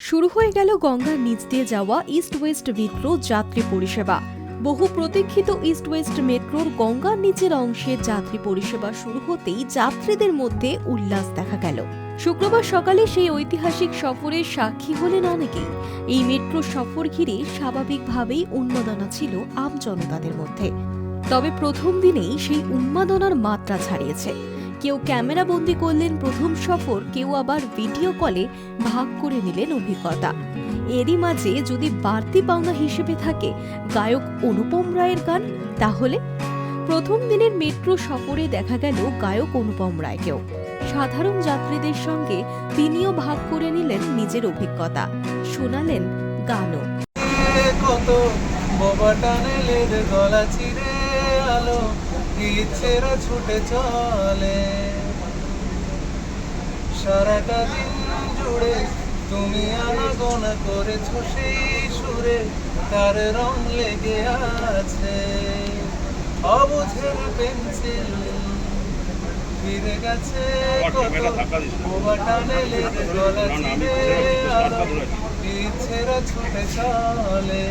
শুরু হয়ে গেল গঙ্গার নিচ দিয়ে যাওয়া ইস্ট ওয়েস্ট মেট্রো যাত্রী পরিষেবা। বহু প্রতীক্ষিত ইস্ট ওয়েস্ট মেট্রোর গঙ্গার নিচের অংশে যাত্রী পরিষেবা শুরু হতেই যাত্রীদের মধ্যে উল্লাস দেখা গেল। শুক্রবার সকালে সেই ঐতিহাসিক সফরের সাক্ষী হলেন অনেকেই। এই মেট্রো সফর ঘিরে স্বাভাবিকভাবেই উন্মাদনা ছিল আম জনতাদের মধ্যে। তবে প্রথম দিনেই সেই উন্মাদনার মাত্রা ছাড়িয়েছে। কেউ ক্যামেরা বন্দি করলেন প্রথম সফর, কেউ আবার ভিডিও কলে ভাগ করে নিলেন অভিজ্ঞতা। এরই মাঝে যদি বাড়তি পাওনা হিসেবে থাকে, গায়ক অনুপম রায়ের গান, তাহলে? প্রথম দিনের মেট্রো সফরে দেখা গেল গায়ক অনুপম রায়কেও। সাধারণ যাত্রীদের সঙ্গে তিনিও ভাগ করে নিলেন নিজের অভিজ্ঞতা। শোনালেন গানও। কত গলা চিরে আলো। ইচ্ছেরা ছুটে চলে। সারাটা দিন জুড়ে তুমি আনাগোনা করেছ সেই সুরে তার রং লেগে আছে অবুঝের পেন্সিল। ফিরে গেছে কত বোবা টানেলের গলা চিরে আলো। ইচ্ছেরা ছুটে চলে।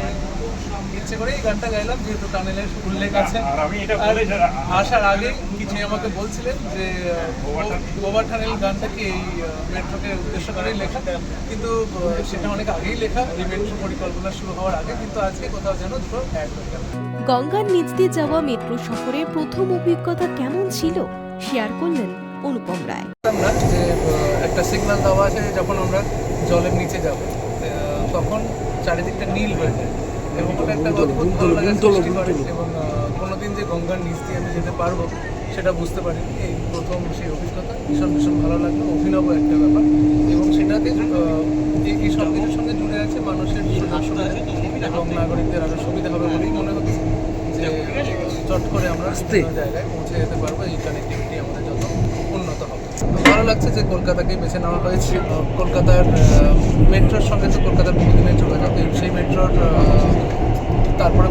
ইচ্ছে করে এই গানটা গাইলাম যেহেতু টানেলের উল্লেখ আছে। আর আমি এটা আর বলে যা- আসার আগে কিছু আমাকে বলছিলেন যে গোবা টানেল গানটা কি এই মেট্রোকে উদ্দেশ্য করেই লেখা? কিন্তু সেটা অনেক আগেই লেখা এই মেট্রো পরিকল্পনা শুরু হওয়ার আগে কিন্তু আজকে কোথাও যেন দুটো অ্যাড হয়ে গেল। গঙ্গার নিচ দিয়ে যাওয়া মেট্রো সফরের প্রথম অভিজ্ঞতা কেমন ছিল? শেয়ার করলেন অনুপম রায়। আমরা যে একটা সিগন্যাল দেওয়া আছে যখন আমরা জলের নিচে যাব তখন চারিদিকটা নীল হয়ে যায়। এবং ওটা একটা অদ্ভুত ভালো লাগার সৃষ্টি করে এবং কোনোদিন যে গঙ্গার নিচ দিয়ে আমি যেতে পারব সেটা বুঝতে পারিনি। এই প্রথম সেই অভিজ্ঞতা ভীষণ ভীষণ ভালো লাগল অভিনব একটা ব্যাপার। এবং সেটাতে আহ, এই- সব কিছুর সঙ্গে জুড়ে আছে মানুষের এবং নাগরিকদের আরও সুবিধা হবে বলেই মনে হচ্ছে যে চট করে আমরা জায়গায় পৌঁছে যেতে পারব। এই কানেক্টিভিটি আমাদের যত উন্নত হবে তো ভালো লাগছে যে কলকাতাকে বেছে নেওয়া হয়েছে। কলকাতার মেট্রোর সঙ্গে তো কলকাতার বহুদিনের যোগাযোগ। সেই মেট্রোর তারপরে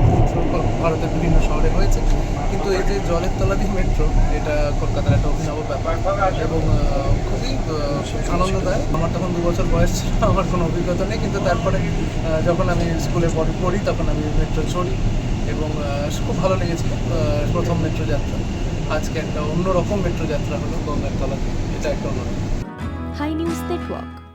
ভারতের বিভিন্ন শহরে হয়েছে। কিন্তু এই যে জলের তলাধি মেট্রো, এটা কলকাতার একটা অভিনব ব্যাপার। এবং খুবই আনন্দদায়ক। আমার তখন দু বছর বয়স ছিল, আমার কোনো অভিজ্ঞতা নেই। কিন্তু তারপরে যখন আমি স্কুলে পড়ি তখন আমি মেট্রো চড়ি। এবং খুব ভালো লেগেছিল প্রথম মেট্রো যাত্রা। আজকে একটা অন্যরকম মেট্রো যাত্রা হলো গঙ্গার তলাতে এটা একটা অন্যরকম। High news network